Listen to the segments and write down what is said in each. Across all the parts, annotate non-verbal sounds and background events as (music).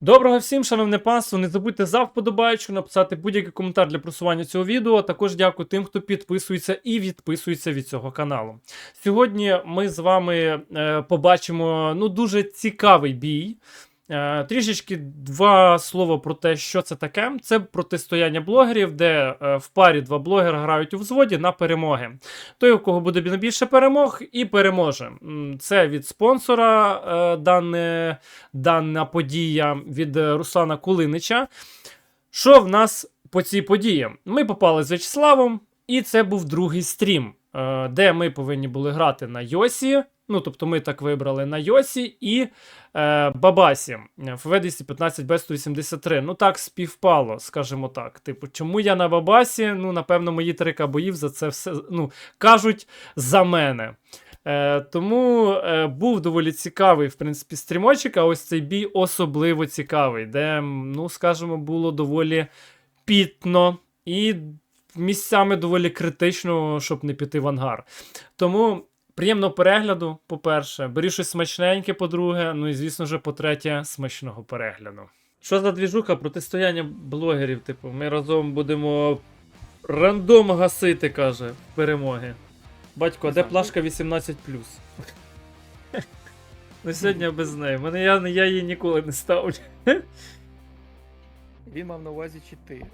Доброго всім, шановне панство. Не забудьте за вподобайку, написати будь-який коментар для просування цього відео. Також дякую тим, хто підписується і відписується від цього каналу. Сьогодні ми з вами е, побачимо ну, дуже цікавий бій. Е, трішечки два слова про те, що це таке. Це протистояння блогерів, де е, в парі два блогери грають у взводі на перемоги. Той, у кого буде найбільше перемог, і переможе. Це від спонсора е, дане, дана подія від Руслана Кулинича. Що в нас по цій події? Ми попали з В'ячеславом, і це був другий стрім, де ми повинні були грати на Йосі. Ну, тобто ми так вибрали на Йосі і е, Бабасі ФВ 215 b 183 Ну так співпало, скажімо так. Типу, чому я на Бабасі? Ну, напевно, мої три кабоїв за це все ну, кажуть за мене. Е, тому е, був доволі цікавий, в принципі, стрімочок, а ось цей бій особливо цікавий, де, ну, скажімо, було доволі пітно і місцями доволі критично, щоб не піти в ангар. Тому приємного перегляду, по-перше, бери щось смачненьке, по-друге, ну і звісно ж, по-третє, смачного перегляду. Що за двіжуха протистояння блогерів? Типу, ми разом будемо рандом гасити, каже, перемоги. Батько, а де плашка 18? Ну сьогодні без неї. Мене я, я її ніколи не ставлю. Він мав на увазі чити.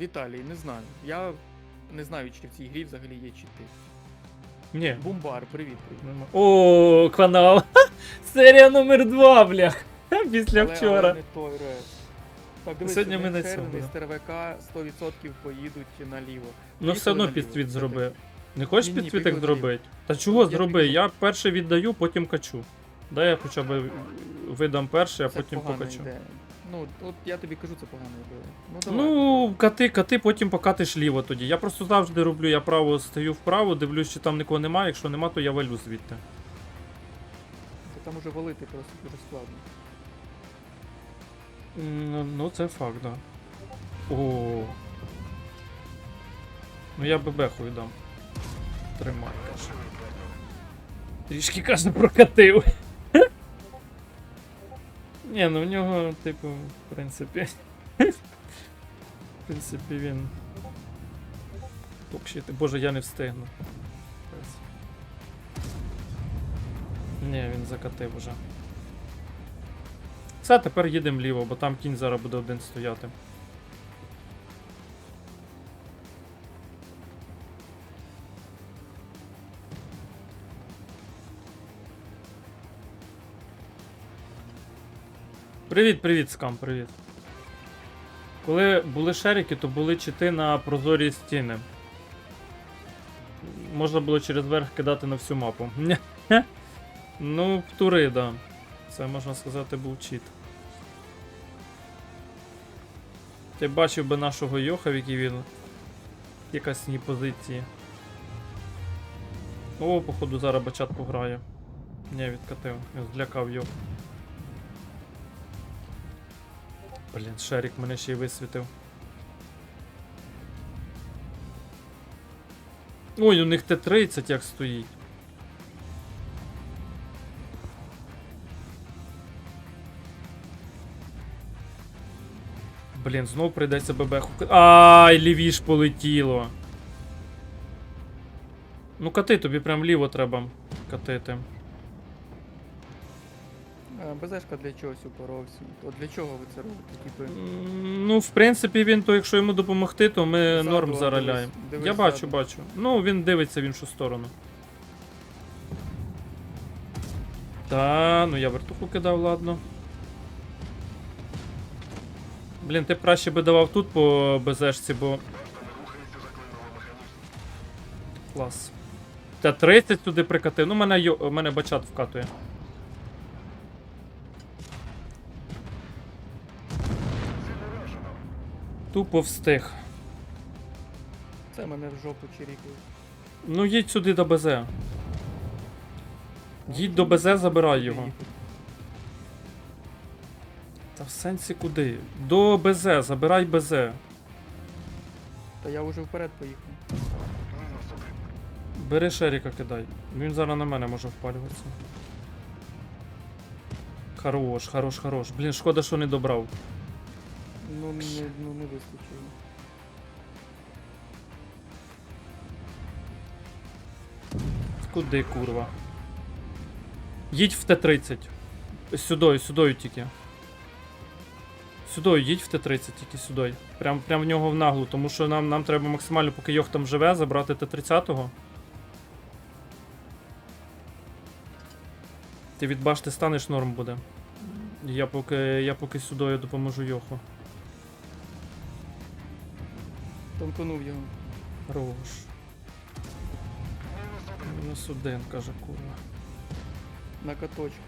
Віталій, не знаю. Я не знаю, чи в цій грі взагалі є чити. Ні. Бумбар, привіт, нема. О, канал. Серія номер 2, блях. Після Але- вчора. Але не той реп. Так, дивись, Сьогодні ми на цьому, і СТРВК 100% поїдуть наліво. Ну все одно підсвіт зроби. Не хочеш Ні-ні, підсвіток зробити? Та чого Я зроби? тобі Я перший віддаю, потім качу. Дай я хоча б видам перший, а Це потім покачу. ідея. Ну, от я тобі кажу, це погана ідея. Ну, давай. Ну, кати, кати, потім покатиш ліво тоді. Я просто завжди роблю, я право стою вправо, дивлюсь, чи там нікого немає. Якщо нема, то я валю звідти. Та там уже валити просто дуже складно. Ну, ну це факт, да. О. Ну я бебехою дам. Тримай, каже. Трішки каже прокатив. Ні, ну в нього, типу, в принципі. В принципі, він. Покшити. Боже, я не встигну. Ні, він закатив уже. Все, тепер їдемо ліво, бо там кінь зараз буде один стояти. Привіт, привіт, скам, привіт. Коли були шерики, то були чити на прозорі стіни. Можна було через верх кидати на всю мапу. (laughs) Ну, птури, да. Це можна сказати був чіт. Ти бачив би нашого Йоха, в якій він в якасній позиції. О, походу, зараз бачат пограє. Ні, відкатив, я злякав його. Блін, Шерік мене ще й висвітив. Ой, у них Т-30 як стоїть. Блін, знов прийдеться бебеху. Ай, лівіш полетіло. Ну кати, тобі прям ліво треба катити. А, БЗшка для чогось упоровся. От для чого ви це робите? Типу, Ну, в принципі, він, то якщо йому допомогти, то ми Ззаду, норм дивись, зараляємо. дивись Я бачу, ззаду. бачу. Ну, він дивиться в іншу сторону. Та, ну я вертуху кидав, ладно. Блін, ти б краще би давав тут по БЗшці, бо. Клас. Та 30 туди прикатив. Ну, мене, йо... мене бачат вкатує. Тупо встиг. це мене в жопу чирікає. Ну їдь сюди до БЗ. Їдь до БЗ, забирай його. Та в сенсі куди? До БЗ, забирай БЗ. Та я вже вперед поїхав. Бери Шеріка кидай. Він зараз на мене може впалюватися. Хорош, хорош, хорош. Блін, шкода, що не добрав. Ну, не, ну, не вистачило. Куди, курва? Їдь в Т-30. Сюдою, сюдою тільки. Сюдою, їдь в Т-30, тільки сюдою. Прям, прям в нього в наглу, тому що нам, нам треба максимально, поки Йох там живе, забрати Т-30-го. Ти від башти станеш, норм буде. Я поки, я поки сюдою допоможу Йоху. Тонконув його. Хорош. Мінус один, каже курва. На каточку.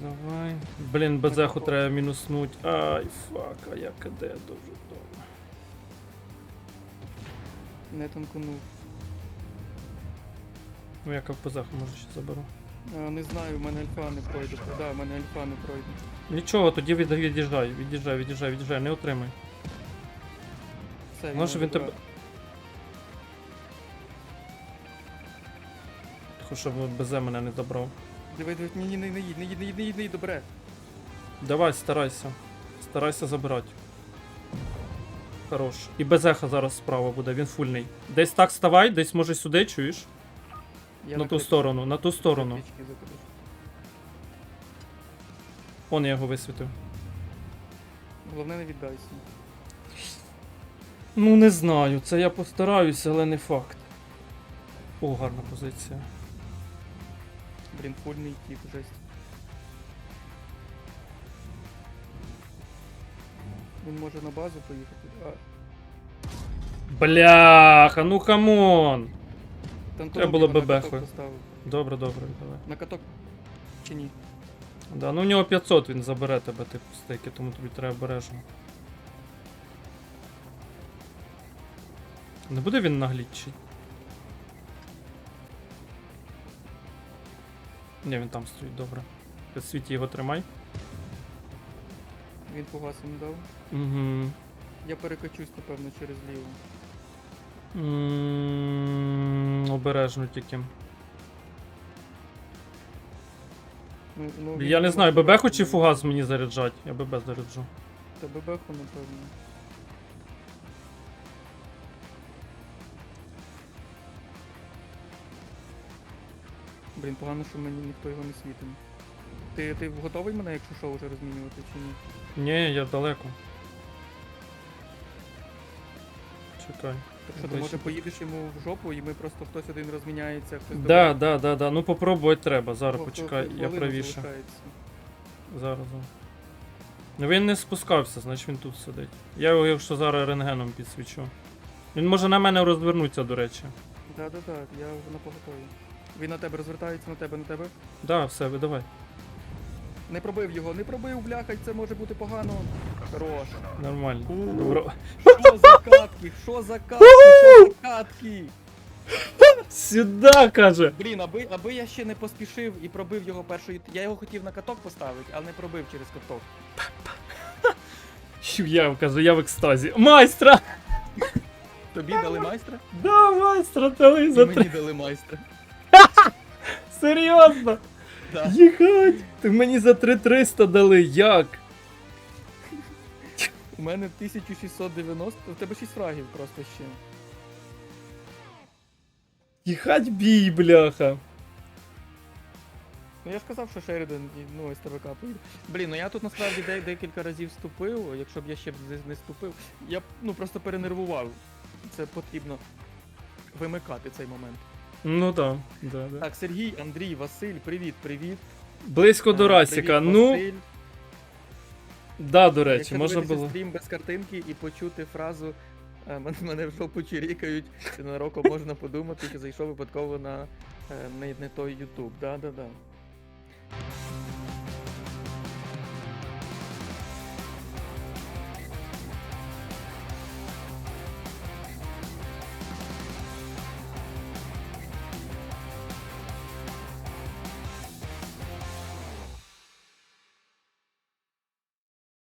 Давай. Блін, безеху треба мінуснуть. Ай, фак, а я КД дуже вдома. Не тонконув. Ну я безеху може ще заберу. А, не знаю, в мене альфа не пройде. Да, в мене альфа не пройде. Нічого, тоді від, від'їжджай, від'їжджай, від'їжджай, від'їжджай, не отримай. Все, Може він тебе. Хоч щоб безе мене не забрав. Диви, диви, ні, ні, не, не їдь, не їдь, не їдь, не їдь, не їдь, добре. Давай, старайся. Старайся забирати. Хорош. І безеха зараз справа буде, він фульний. Десь так ставай, десь може сюди, чуєш? Я на ту криш- сторону, на ту сторону. закрив. Он я його висвітив. Головне не віддайся. Ну не знаю, це я постараюся, але не факт. О, гарна позиція. Блін, фульний тіп, жесть. Він може на базу поїхати. А, Бляха, ну камон! Тантонов Треба було на бебехою. каток поставив. Добре, добре, давай. На каток чи ні? Да, ну у нього 500 він забере тебе, типу, стейки, тому тобі треба обережно. Не буде він нагліть? Ні, він там стоїть, добре. Світі його тримай. Він фугасом дав. Угу. Я перекачусь, напевно, через ліву. м обережно тільки. Ну, ну, він Я не знаю, може чи фугас мені заряджать? Я ББ заряджу. Та бебеху, напевно. Блін, погано, що мені ніхто його не світив. Ти, ти готовий мене, якщо що, вже розмінювати чи ні? Ні, я далеко. Чекай. Так що ти може поїдеш йому в жопу і ми просто хтось один розміняється, хтось Да, да, да, да. Ну попробувати треба. Зараз хто почекай, я хвилину правіше. залишається. Зараз. Ну він не спускався, значить він тут сидить. Я його, якщо зараз рентгеном підсвічу. Він може на мене розвернутися, до речі. Да, да, да, я на поготові. Він на тебе розвертається, на тебе, на тебе. Да, все, видавай. Не пробив його, не пробив, бляха, це може бути погано. Хорош. Нормально. Добро. Що за катки? Що за катки? Що за катки? Сюда, каже. Блін, аби, аби я ще не поспішив і пробив його першою. Я його хотів на каток поставити, але не пробив через каток. Щу, Я кажу, я в екстазі. Майстра! Тобі дали майстра? Да, майстра, дали І за мені дали майстра. Серйозно? Да. Їхать! Ти мені за 3300 дали, як? У мене 1690, у тебе 6 фрагів просто ще. Їхать бій, бляха. Ну я ж казав, що Шерідан і, ну, СТВК поїде. Блін, ну я тут насправді де- декілька разів вступив, якщо б я ще б не- не вступив, я б ну просто перенервував. Це потрібно вимикати цей момент. Ну так, да, да. Так, Сергій, Андрій, Василь, привіт, привіт. Близько до Е, Расіка. привіт, Ну, Василь. да, до речі, Якщо можна дивитися було. стрім без картинки і почути фразу е, «Мен- мене в жопу чирікають, ненароком (laughs) можна подумати, що зайшов випадково на е, не, не той Ютуб. Да, да, да.